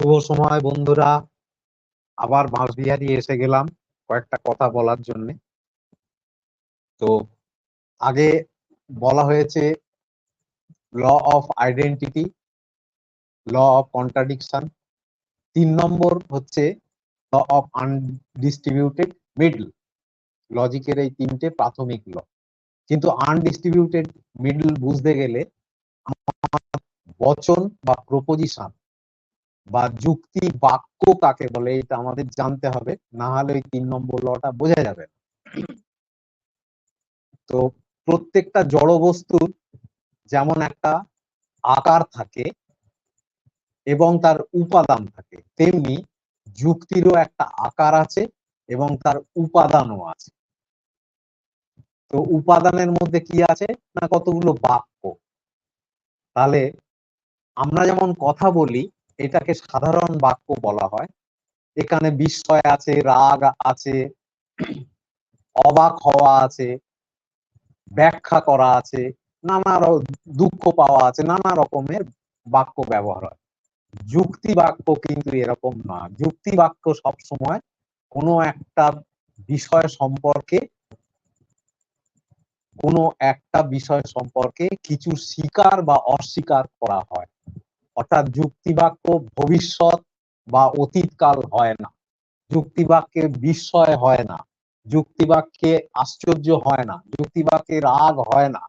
শুভ সময়, বন্ধুরা। আবার বাঁশবিহারি এসে গেলাম কয়েকটা কথা বলার জন্য। তো আগে বলা হয়েছে, law of identity, law of contradiction. তিন নম্বর হচ্ছে, ল অফ আনডিস্ট্রিবিউটেড মিডল। লজিকের এই তিনটে প্রাথমিক ল। কিন্তু আনডিস্ট্রিবিউটেড মিডল বুঝতে গেলে বচন বা প্রপোজিশন বা যুক্তি, বাক্য কাকে বলে, এটা আমাদের জানতে হবে। না হলে ওই তিন নম্বর লটা বোঝা যাবে তো প্রত্যেকটা জড় বস্তুর যেমন একটা আকার থাকে এবং তার উপাদান থাকে, তেমনি যুক্তিরও একটা আকার আছে এবং তার উপাদানও আছে। তো উপাদানের মধ্যে কি আছে না কতগুলো বাক্য? তাহলে আমরা যেমন কথা বলি এটাকে সাধারণ বাক্য বলা হয়। এখানে বিস্ময় আছে, রাগ আছে, অবাক হওয়া আছে, ব্যাখ্যা করা আছে, নানা দুঃখ পাওয়া আছে, নানা রকমের বাক্য ব্যবহার হয়। যুক্তি বাক্য কিন্তু এরকম না। যুক্তি বাক্য সব সময় কোনো একটা বিষয় সম্পর্কে, কোনো একটা বিষয় সম্পর্কে কিছু স্বীকার বা অস্বীকার করা হয়। অর্থাৎ যুক্তিবাক্য ভবিষ্যৎ বা অতীতকাল হয় না। যুক্তিবাক্যে বিস্ময় হয় না। যুক্তিবাক্যে আশ্চর্য হয় না। যুক্তিবাক্যে রাগ হয় না।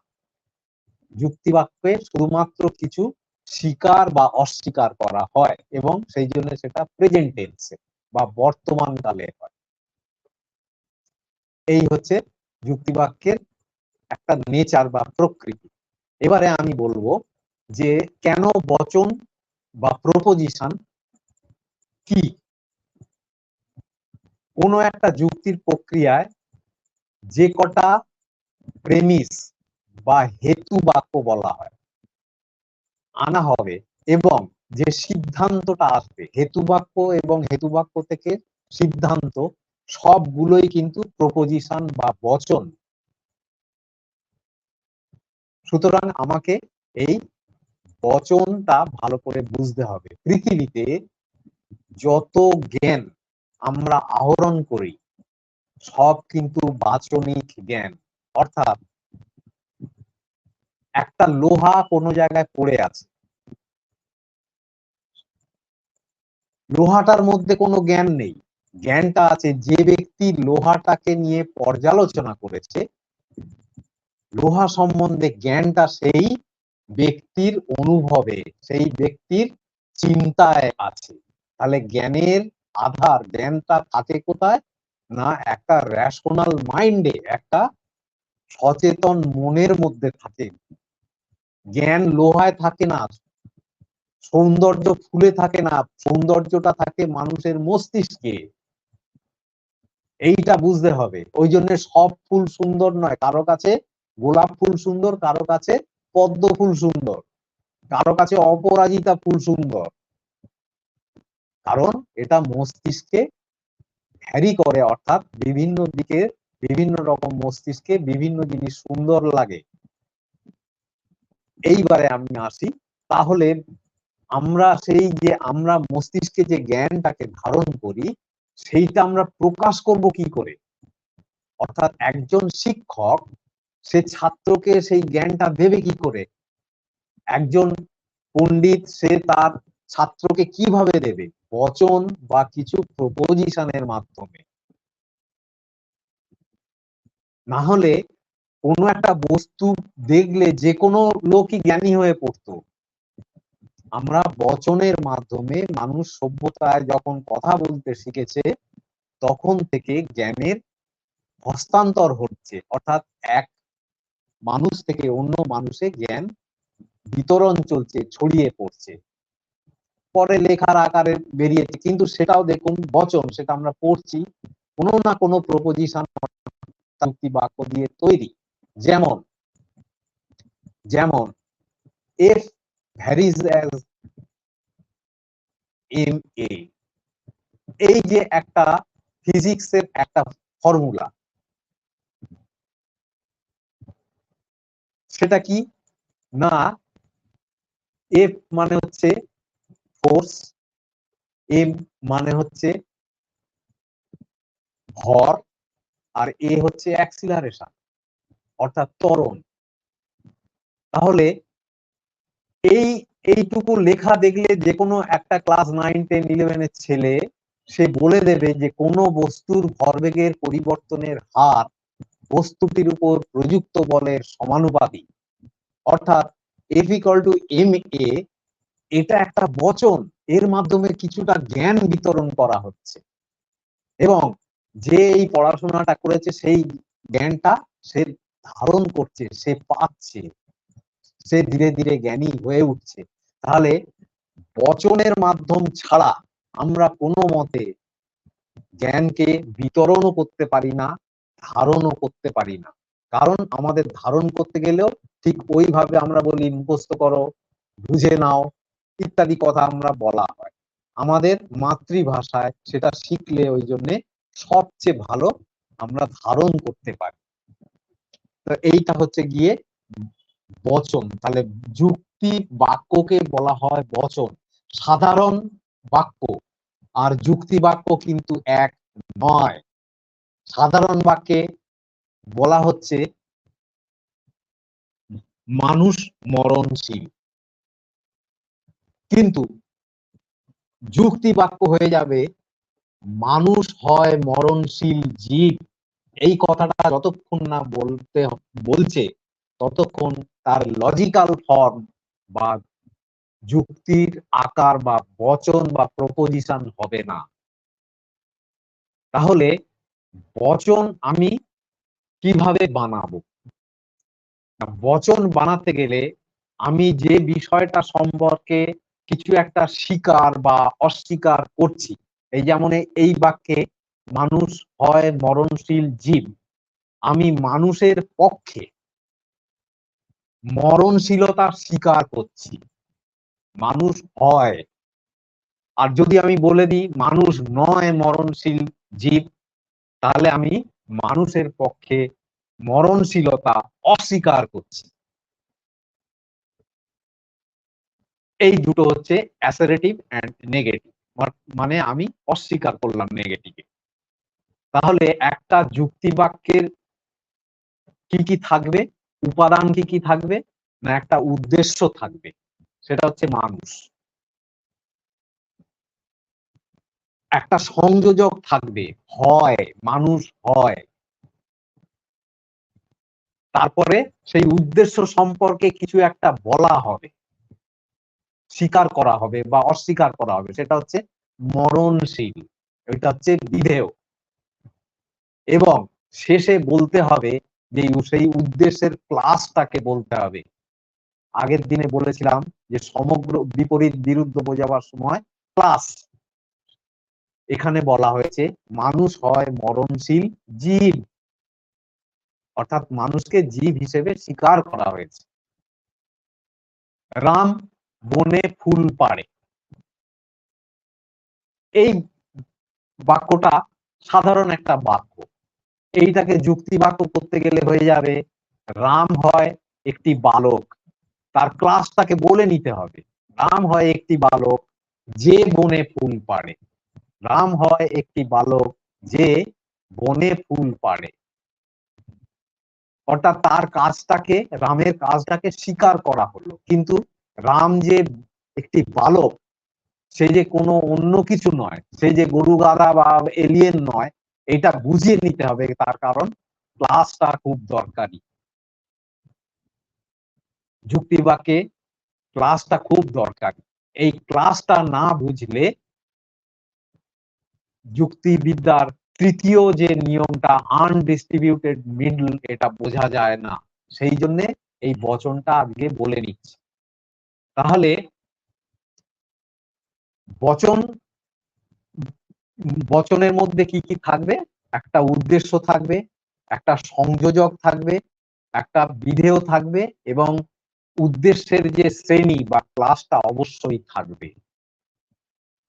যুক্তিবাক্যে শুধুমাত্র কিছু স্বীকার বা অস্বীকার করা হয় এবং সেই জন্য সেটা প্রেজেন্ট টেন্সে বা বর্তমান কালে হয়। এই হচ্ছে যুক্তিবাক্যের একটা নেচার বা প্রকৃতি। এবারে আমি বলব যে কেন বচন বা প্রপোজিশন কি? কোনো একটা যুক্তির প্রক্রিয়ায় যে কটা প্রেমিস বা হেতু বাক্য বলা হয়, আনা হবে এবং যে সিদ্ধান্তটা আসবে, হেতু বাক্য এবং হেতু বাক্য থেকে সিদ্ধান্ত, সবগুলোই কিন্তু প্রপোজিশন বা বচন। সুতরাং আমাকে এই বচনটা ভালো করে বুঝতে হবে। পৃথিবীতে যত জ্ঞান আমরা আহরণ করি, সব কিন্তু বাচনিক জ্ঞান। অর্থাৎ একটা লোহা কোনো জায়গায় পড়ে আছে। লোহাটার মধ্যে কোনো জ্ঞান নেই। জ্ঞানটা আছে যে ব্যক্তি লোহাটাকে নিয়ে পর্যালোচনা করেছে, লোহা সম্বন্ধে জ্ঞানটা সেই ব্যক্তির অনুভবে, সেই ব্যক্তির চিন্তায় আছে। তাহলে জ্ঞানের আধার জ্ঞানটা থাকে কোথায়? না একটা রেশনাল মাইন্ডে একটা সচেতন মনের মধ্যে থাকে। জ্ঞান লোহায় থাকে না, সৌন্দর্য ফুলে থাকে না, সৌন্দর্যটা থাকে মানুষের মস্তিষ্কে। এইটা বুঝতে হবে। ওই জন্য সব ফুল সুন্দর নয়। কারও কাছে গোলাপ ফুল সুন্দর, কারও কাছে পদ্ম ফুল সুন্দর। কারও কাছে অপরাজিতা ফুল সুন্দর। কারণ এটা মস্তিষ্কে ভ্যারি করে, অর্থাৎ বিভিন্ন দিকে বিভিন্ন রকম মস্তিষ্কে বিভিন্ন জিনিস সুন্দর লাগে। এইবারে আমি আসি, তাহলে আমরা সেই যে আমরা মস্তিষ্কে যে জ্ঞানটাকে ধারণ করি, সেইটা আমরা প্রকাশ করব কি করে? অর্থাৎ একজন শিক্ষক সে ছাত্রকে সেই জ্ঞানটা দেবে কি করে? একজন পণ্ডিত, সে তার ছাত্রকে কীভাবে দেবে? বচন বা কিছু প্রপোজিশনের মাধ্যমে। না হলে কোনো একটা বস্তু দেখলে যে কোনো লোকই জ্ঞানী হয়ে পড়তো। আমরা বচনের মাধ্যমে মানুষ সভ্যতায় যখন কথা বলতে শিখেছে, তখন থেকে জ্ঞানের হস্তান্তর হচ্ছে। অর্থাৎ এক মানুষ থেকে অন্য মানুষে জ্ঞান বিতরণ চলছে, ছড়িয়ে পড়ছে। পরে লেখার আকারে বেরিয়েছে, কিন্তু সেটাও দেখুন বচন, সেটা আমরা পড়ছি, কোনো না কোনো প্রপোজিশন বাক্য দিয়ে তৈরি। যেমন যেমন F varies as M A এই যে একটা ফিজিক্সের একটা ফর্মুলা সেটা কি? না। এফ মানে হচ্ছে ফোর্স এম মানে হচ্ছে ভর, আর এ হচ্ছে অ্যাক্সিলারেশন অর্থাৎ ত্বরণ। তাহলে এই, এইটুকু লেখা দেখলে যে কোনো একটা ক্লাস নাইন টেন ইলেভেনের ছেলে, সে বলে দেবে যে কোনো বস্তুর ভরবেগের পরিবর্তনের হার বস্তুটির উপর প্রযুক্ত বলের সমানুপাতিক অর্থাৎ F equal to M A এটা একটা বচন। এর মাধ্যমে কিছুটা জ্ঞান বিতরণ করা হচ্ছে। এবং যে এই পড়াশোনাটা করেছে, সেই জ্ঞানটা সে ধারণ করছে, সে পাচ্ছে। সে ধীরে ধীরে জ্ঞানী হয়ে উঠছে। তাহলে বচনের মাধ্যম ছাড়া আমরা কোনো মতে জ্ঞানকে বিতরণও করতে পারি না ধারণও করতে পারি না। কারণ আমাদের ধারণ করতে গেলেও ঠিক ওইভাবে আমরা বলি, মুখস্থ করো, বুঝে নাও, ইত্যাদি কথা আমরা বলা হয়। আমাদের মাতৃভাষায় সেটা শিখলে ওই জন্যে সবচেয়ে ভালো আমরা ধারণ করতে পারি। তো এইটা হচ্ছে গিয়ে বচন। তাহলে যুক্তি বাক্যকে বলা হয় বচন। সাধারণ বাক্য। আর যুক্তি বাক্য কিন্তু এক নয়। সাধারণ বাক্যে বলা হচ্ছে, মানুষ মরণশীল। কিন্তু যুক্তি বাক্য হয়ে যাবে, মানুষ হয় মরণশীল জীব। এই কথাটা যতক্ষণ না বলতে বলছে, ততক্ষণ তার লজিক্যাল ফর্ম বা যুক্তির আকার বা বচন বা প্রপোজিশন হবে না। তাহলে বচন আমি কীভাবে বানাবো? বচন বানাতে গেলে আমি যে বিষয়টা সম্পর্কে কিছু একটা স্বীকার বা অস্বীকার করছি, এই যেমন এই বাক্যে মানুষ হয় মরণশীল জীব, আমি মানুষের পক্ষে মরণশীলতা স্বীকার করছি। মানুষ হয়। আর যদি আমি বলে দিই, মানুষ নয় মরণশীল জীব তাহলে আমি মানুষের পক্ষে মরণশীলতা অস্বীকার করছি। এই দুটো হচ্ছে অ্যাসারেটিভ অ্যান্ড নেগেটিভ মানে আমি অস্বীকার করলাম নেগেটিভে তাহলে একটা যুক্তি বাক্যের কি কি থাকবে? উপাদান কি কি থাকবে? না একটা উদ্দেশ্য থাকবে। সেটা হচ্ছে মানুষ। একটা সংযোজক থাকবে, হয়, মানুষ হয়। তারপরে সেই উদ্দেশ্য সম্পর্কে কিছু একটা বলা হবে, স্বীকার করা হবে বা অস্বীকার করা হবে। সেটা হচ্ছে মরণশীল, এটা হচ্ছে বিধেয়। এবং শেষে বলতে হবে যে সেই উদ্দেশ্যের ক্লাসটাকে বলতে হবে। আগের দিনে বলেছিলাম যে সমগ্র বিপরীত বিরুদ্ধ বোঝাবার সময় ক্লাস এখানে বলা হয়েছে, মানুষ হয় মরণশীল জীব। অর্থাৎ মানুষকে জীব হিসেবে স্বীকার করা হয়েছে। রাম বনে ফুল পাড়ে। এই বাক্যটা সাধারণ একটা বাক্য। এইটাকে যুক্তি বাক্য করতে গেলে হয়ে যাবে, রাম হয় একটি বালক। তার ক্লাসটাকে বলে নিতে হবে। রাম হয় একটি বালক যে বনে ফুল পাড়ে। রাম হয় একটি বালক যে বনে ফুল পাড়ে। অর্থাৎ তার কাজটাকে, রামের কাজটাকে স্বীকার করা হলো। কিন্তু রাম যে একটি বালক, সে যে কোনো অন্য কিছু নয়, সে যে গরু গাদা বা এলিয়েন নয়, এটা বুঝিয়ে নিতে হবে। তার কারণ ক্লাসটা খুব দরকারি। যুক্তি বাক্যে ক্লাসটা খুব দরকারি। এই ক্লাসটা না বুঝলে যুক্তিবিদ্যার তৃতীয় যে নিয়মটা আনডিস্ট্রিবিউটেড মিডল এটা বোঝা যায় না। সেই জন্য এই বচনটা আজকে বলে নিচ্ছি। তাহলে বচন, বচনের মধ্যে কি কি থাকবে? একটা উদ্দেশ্য থাকবে, একটা সংযোজক থাকবে, একটা বিধেয় থাকবে এবং উদ্দেশ্যের যে শ্রেণি বা ক্লাসটা অবশ্যই থাকবে।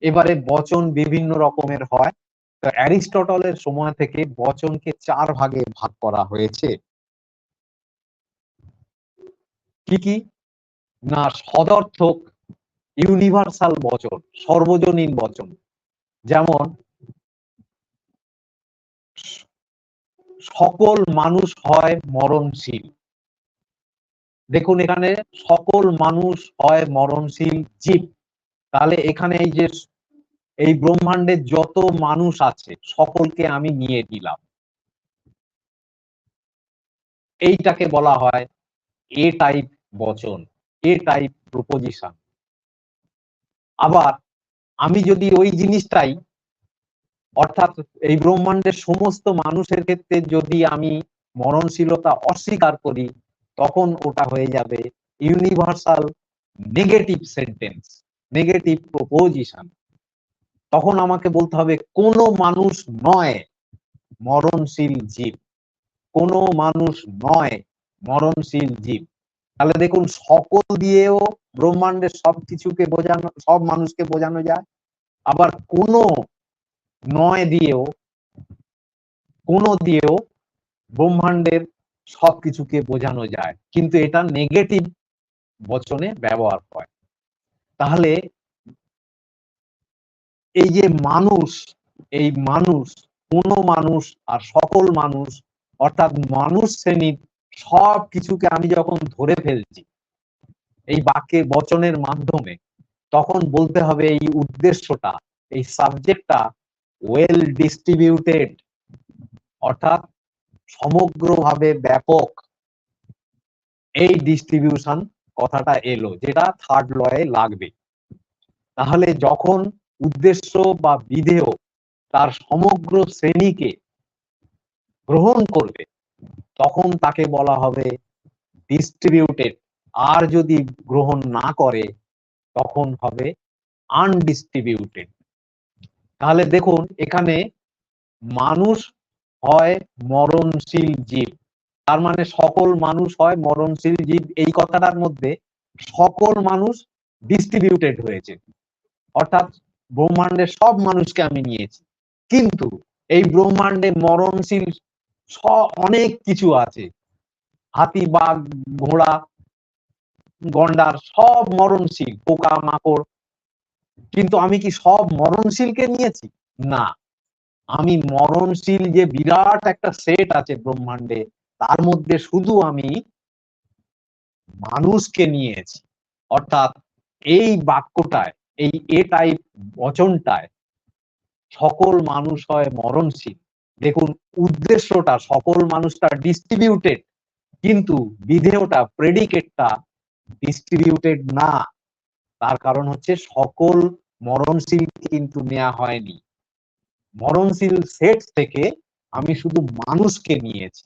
এবারে বচন বিভিন্ন রকমের হয়। তো অ্যারিস্টটলের সময় থেকে বচনকে চার ভাগে ভাগ করা হয়েছে। কি কি? না, সদর্থক, ইউনিভার্সাল বচন, সর্বজনীন বচন। যেমন, সকল মানুষ হয় মরণশীল। দেখুন এখানে, সকল মানুষ হয় মরণশীল জীব। তাহলে এখানে এই যে এই ব্রহ্মাণ্ডের যত মানুষ আছে, সকলকে আমি নিয়ে দিলাম এইটাকে বলা হয় এ টাইপ বচন এ টাইপ প্রপোজিশন আবার আমি যদি ওই জিনিসটাই, অর্থাৎ এই ব্রহ্মাণ্ডের সমস্ত মানুষের ক্ষেত্রে যদি আমি মরণশীলতা অস্বীকার করি, তখন ওটা হয়ে যাবে universal negative sentence negative proposition তখন আমাকে বলতে হবে, কোনো মানুষ নয় মরণশীল জীব। কোনো মানুষ নয় মরণশীল জীব। তাহলে দেখুন, সকল দিয়েও ব্রহ্মাণ্ডের সব কিছুকে বোঝানো, সব মানুষকে বোঝানো যায়। আবার কোনো নয় দিয়েও, কোনো দিয়েও ব্রহ্মাণ্ডের সব কিছুকে বোঝানো যায়। কিন্তু এটা নেগেটিভ বচনে ব্যবহার হয়। তাহলে এই যে মানুষ, এই মানুষ, কোন মানুষ আর সকল মানুষ, অর্থাৎ মানুষ শ্রেণির সব কিছুকে আমি যখন ধরে ফেলছি, এই বাক্যে বচনের মাধ্যমে, তখন বলতে হবে এই উদ্দেশ্যটা, এই সাবজেক্টটা ওয়েল ডিস্ট্রিবিউটেড অর্থাৎ সমগ্রভাবে ব্যাপক। এই ডিস্ট্রিবিউশন কথাটা এলো, যেটা থার্ড লয়ে লাগবে। তাহলে যখন উদ্দেশ্য বা বিধেয় তার সমগ্র শ্রেণীকে গ্রহণ করবে, তখন তাকে বলা হবে ডিস্ট্রিবিউটেড আর যদি গ্রহণ না করে, তখন হবে আনডিস্ট্রিবিউটেড তাহলে দেখুন, এখানে মানুষ হয় মরণশীল জীব। তার মানে সকল মানুষ হয় মরণশীল জীব। এই কথাটার মধ্যে সকল মানুষ ডিস্ট্রিবিউটেড হয়েছে। অর্থাৎ ব্রহ্মাণ্ডের সব মানুষকে আমি নিয়েছি। কিন্তু এই ব্রহ্মাণ্ডে মরণশীল অনেক কিছু আছে। হাতি, বাঘ, ঘোড়া, গন্ডার সব মরণশীল, পোকা, মাকড়। কিন্তু আমি কি সব মরণশীলকে নিয়েছি? না। আমি মরণশীল যে বিরাট একটা সেট আছে ব্রহ্মাণ্ডে, তার মধ্যে শুধু আমি মানুষকে নিয়েছি। অর্থাৎ এই বাক্যটায় এই এ টাইপ বচনটায় সকল মানুষ হয় মরণশীল। দেখুন, উদ্দেশ্যটা সকল মানুষটা ডিস্ট্রিবিউটেড কিন্তু বিধেয়টা প্রেডিকেটটা ডিস্ট্রিবিউটেড না। তার কারণ হচ্ছে সকল মরণশীল কিন্তু নেওয়া হয়নি। মরণশীল সেট থেকে আমি শুধু মানুষকে নিয়েছি।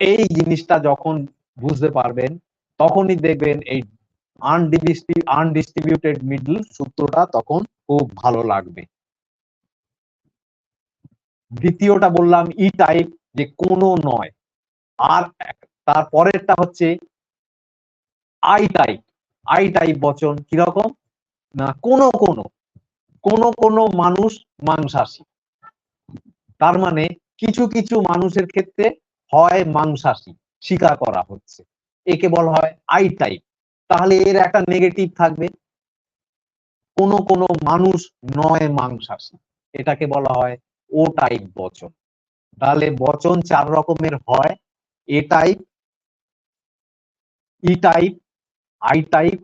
এই জিনিসটা যখন বুঝতে পারবেন, তখনই দেখবেন এই আনডিস্ট্রিবিউটেড মিডল সূত্রটা তখন খুব ভালো লাগবে। দ্বিতীয়টা বললাম ই টাইপ যে কোনো নয়। আর তারপরেরটা হচ্ছে আই টাইপ আই টাইপ বচন কীরকম? না, কোনো কোনো। কোনো কোনো মানুষ মাংসাশী। তার মানে কিছু কিছু মানুষের ক্ষেত্রে হয় মাংসাশী। স্বীকার করা হচ্ছে। একে বলা হয় আই টাইপ তাহলে এর একটা নেগেটিভ থাকবে। কোন কোন মানুষ নয় মাংসাশী। এটাকে বলা হয় ও টাইপ বচন। তাহলে বচন চার রকমের হয়। A type E type I type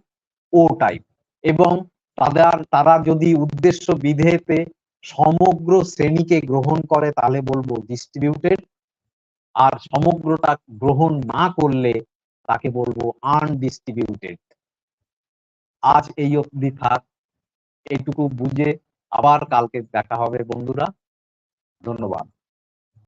O type এবং তাদের, তারা যদি উদ্দেশ্য বিধেতে সমগ্র শ্রেণীকে গ্রহণ করে, তাহলে বলব ডিস্ট্রিবিউটেড আর সমগ্রটা গ্রহণ না করলে তাকে বলব? আনডিস্ট্রিবিউটেড আজ এই অবধি থাক। এইটুকু বুঝে আবার কালকে দেখা হবে বন্ধুরা। ধন্যবাদ।